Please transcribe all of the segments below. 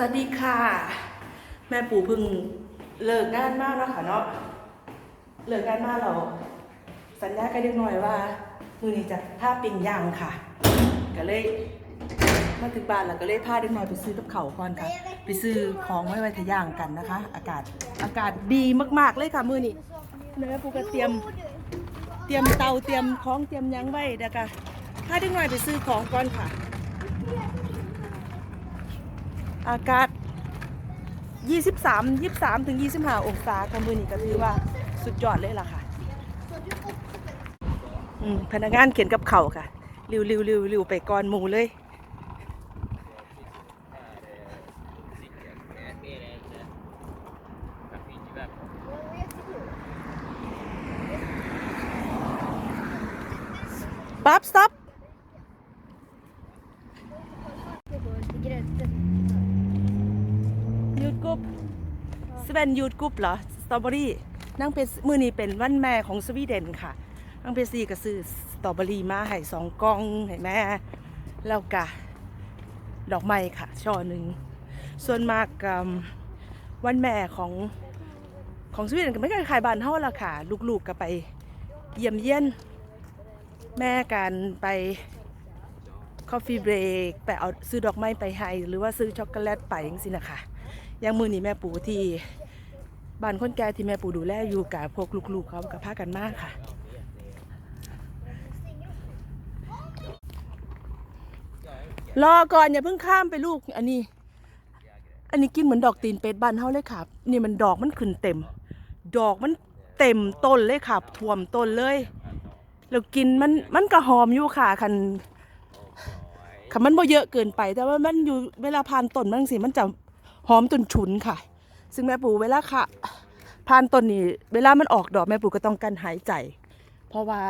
สวัสดีค่ะ แม่ปู่พิ่งเลิกงานมากแล้วค่ะเนาะเลิกงานมากเรา สัญญากันเล็กน้อยว่า มือนี้จะพาปิ้งย่างค่ะ ก็เลยมาถึงบ้านแล้วก็เลยพาเด็กน้อยไปซื้อกับเขาก่อนค่ะ ไปซื้อของไว้ไว้ทะย่างกันนะคะ อากาศอากาศดีมากๆเลยค่ะมือนี้แม่ปู่ก็เตรียม เตรียมเตาเตรียมของเตรียมยังไว้เดี๋ยวก็พาเด็กน้อยไปซื้อของก่อนค่ะ อากาศ 23 23ถึง25 องศาค่ะมือนี้ก็ถือว่าสุดยอดเลยล่ะค่ะอืมพนักงานเขียนกับเข่าค่ะริวริวริวริวไปก่อนหมูเลยปั๊บ stop ยูดกรุ๊ปส เวนยูดกรุ๊ปเหรอสตรอเบอรี่นางเป็นมือนี้เป็นวันแม่ของสวีเดนค่ะนางเป็นซีก็ซื้อสตรอเบอรี่มาให้สองกล่องให้แม่แล้วก็ดอกไม้ค่ะช่อหนึ่งส่วนมากวันแม่ของของสวีเดนก็ไม่เคยขายบ้านเท่าละค่ะ ลูกๆก็ไปเยี่ยมเยี่ยนแม่กันไปคอฟฟี่เบรกไปเอาซื้อดอกไม้ไปให้ หรือว่าซื้อช็อกโกแลตไปอย่างสินะคะอย่างมือนี้แม่ปู่ที่ บ้านคนแก่ที่แม่ปู่ดูแลอยู่กับพวกลูกๆเขากับพากันมากค่ะ รอก่อนอย่าเพิ่งข้ามไปลูกอันนี้ อันนี้กินเหมือนดอกตีนเป็ดบ้านเฮาเลยค่ะนี่มันดอกมันขึ้นเต็ม ดอกมันเต็มต้นเลยค่ะท่วมต้นเลยแล้วกินมันมันก็หอมอยู่ค่ะคันค่ะมันบ่เยอะเกินไป แต่ว่ามันอยู่เวลาผ่านต้นมันสิมันจะหอมจนฉุนค่ะ ซึ่งแม่ปู่เวลาค่ะผ่านต้นนี้เวลามันออกดอกแม่ปู่ก็ต้องกันหายใจ เพราะว่า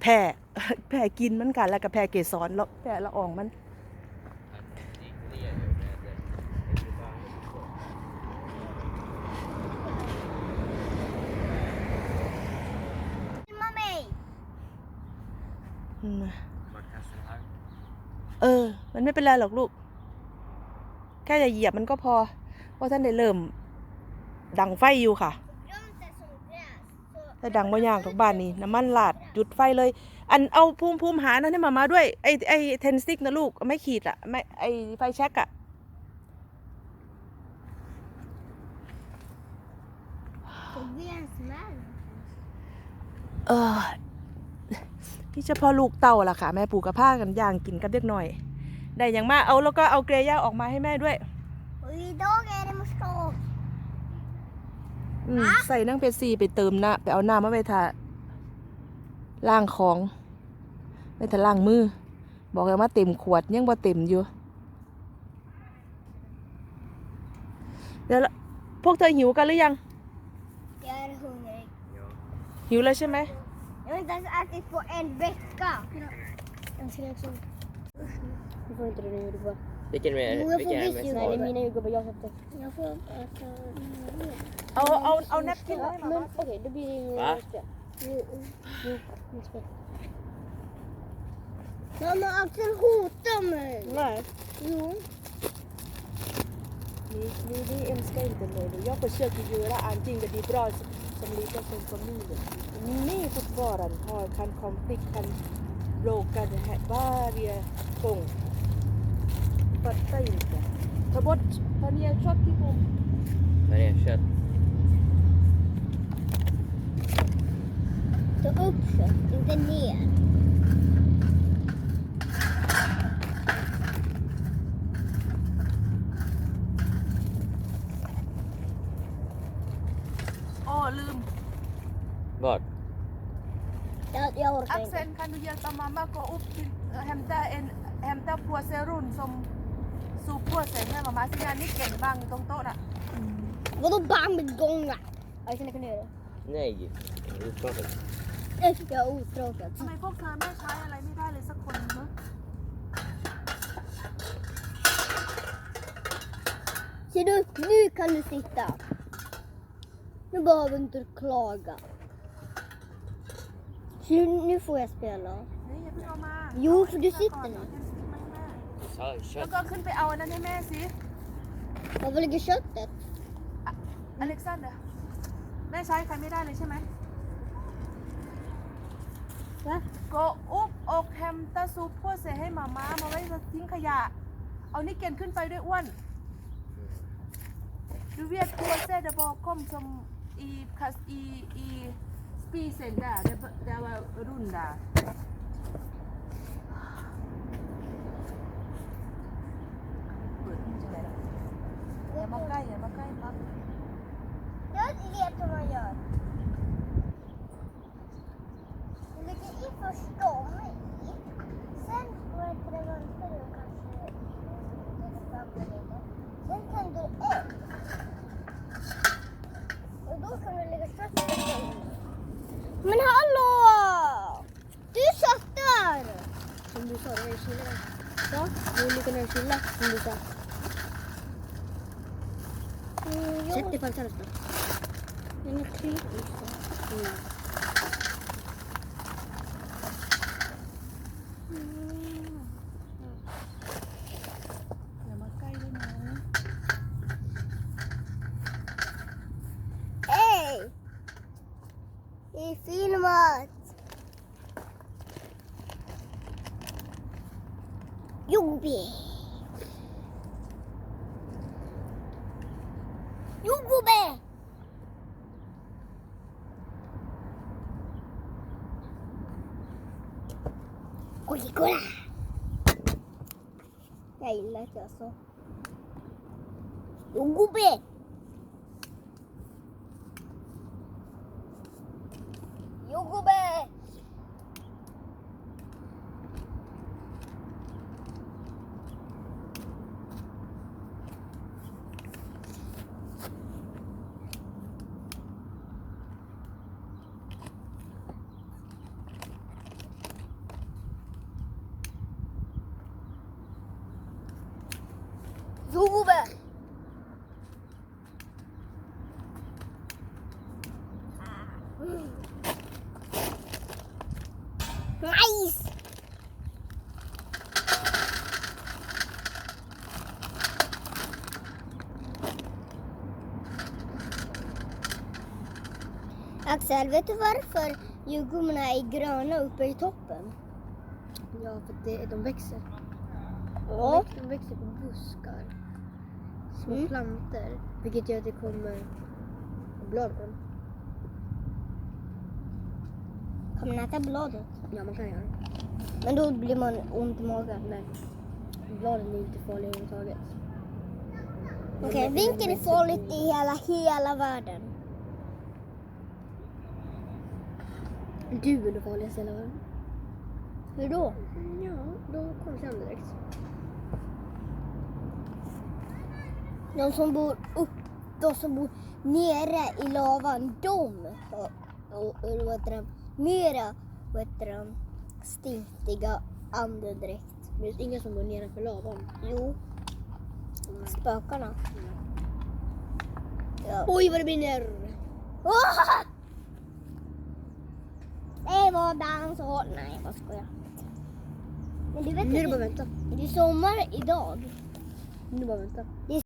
แพ้แพ้กินมันกันแล้วก็แพ้เกสรแล้วแพ้ละอองมัน Mommy. อืมเออ มันไม่เป็นไรหรอกลูก แค่อย่าเหยียบมันก็พอเพราะท่านได้เริ่ม ดังไฟอยู่ค่ะแต่ดังบ่ยากทุกบ้านนี่น้ำมันลาดจุดไฟเลย อันเอาภูมิภูมิหานั่นให้มามาด้วยไอไอเทนสติกนะลูกไม่ขีดอะไม่ไอไฟแช็กอะเออพี่เฉพาะลูกเต่าล่ะค่ะ แม่ปูกับผ้ากันย่างกินกับเด็กหน่อย ได้อย่างมากเอาแล้วก็เอาเกรย่าออกมาให้แม่ด้วย Och idag är det muskot. อืมใส่นั่งเพชรซีไปเติมน้ำไปเอาน้ำมาไปทาล้างของไปทาล้างมือ บอกเลยว่าเต็มขวดยังบ่เต็มอยู่เดี๋ยวละพวกเธอหิวกันหรือยัง Jag är hungrig. หิวแล้วใช่ไหม Jag har inte ens ätit på en vecka. Jag ska också... Du får inte dina jordgubbar. Vilken är Jo, jag får vilken är visst mest Nej, det är mina jordgubbar jag köpte. Jag får äta mina Ja, och näpkin där Men mamma. okej, då blir det inget spel. Va? jo, inget spel. Mamma, Axel hotar mig. Nej. Jo. Nej, ni, ni älskar inte mig. Jag försöker göra allting det blir bra som, liten som familj. Ni fortfarande har kan konflikt, kan bråka det här varje gång. Fattar inte. Ta bort, ta ner kött i bom. Vad är det? Kött? Ta upp kött, inte ner. Åh, Lum. Vad? Jag, jag orkar inte. Axel, kan du hjälpa mamma gå upp till, hämta, en, hämta påse rund som soppåse med mamma. Så jag nicken bang ตรงโต๊ะน่ะ Vadå bang med gånga? Jag känner kan du göra det? Nej. Du pratar. Äsch, jag är uttråkad. ทำไมพวกเธอไม่ใช้อะไรไม่ได้เลยสักคนเนอะ Ser du, nu kan du sitta. Nu behöver du inte klaga. Så nu får jag spela. Nej, jag vill ha med. Jo, för du sitter nu. แล้ว kött. ก็ขึ้นไปเอาอันนั้นให้แม่สิ Varför ligger köttet? อเล็กซานเดอร์แม่ใช้ใครไม่ได้เลยใช่ไหม Va? โกอุบอกแฮมตาซุปพวกเสให้หมาม้ามาไว้ทิ้งขยะ เอานี่เกณฑ์ขึ้นไปด้วยอ้วน Du vet på sig där bakom som i, kas- i, i spisen där, det, det var runda. Jag makar, jag Я макаю, я макаю, макаю. Я вот летом, я. sette palcharasta. And a three is the Filmat! Jungbi! 거야. 야, 일락이 왔어. 요구배! Jobbe! Nice! Axel, vet du varför jordgubbarna är gröna uppe i toppen? Ja, för att det, de växer. Ja. De växer på buskar. Små Mm. plantor. Vilket gör att det kommer bladen. Kan man äta bladet? Ja, man kan göra det. Men då blir man ont i magen. Nej. Bladen är inte farliga överhuvudtaget. Okej, vilken är farligt i hela, hela världen? Du är det farligaste i hela världen. Hur då? Ja, då kommer sen direkt. De som bor upp, de som bor nere i lavan, de har mera stintiga andedräkt. Men det finns inga som går nedanför lavan. Jo, spökarna. Ja. Oj, vad det brinner! Åh! Det var dans och... Nej, vad skojar. Men du vet Nu är det bara att vänta. det är sommar idag. Nu är det bara att vänta.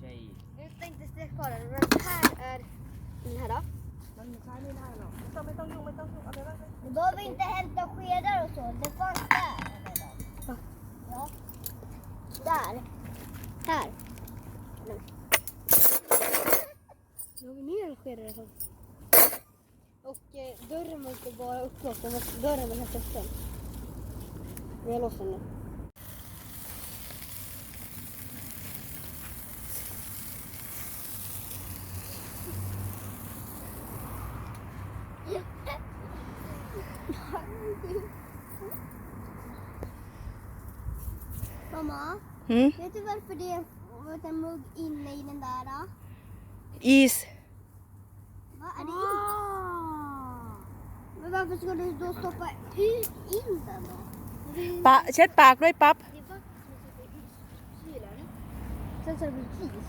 tjej. Nu ska inte sträcka kvar den, här är den här då. Då har vi inte hämta skedar och så. Det fanns där Ja. Där. Här. Nu har vi mer en skedar i Och eh, dörren måste bara uppåt. dörren är helt öppen. Vi har låst den nu. Mamma,หืม vet du varför det är varit en mugg inne i den där? Då? is Va? Är det ah. Men varför ska du då stoppa ut in den då? Det är ปะเช็ดปากด้วยปั๊บ det är vatten som sitter i kylen. Sen så har det blivit is.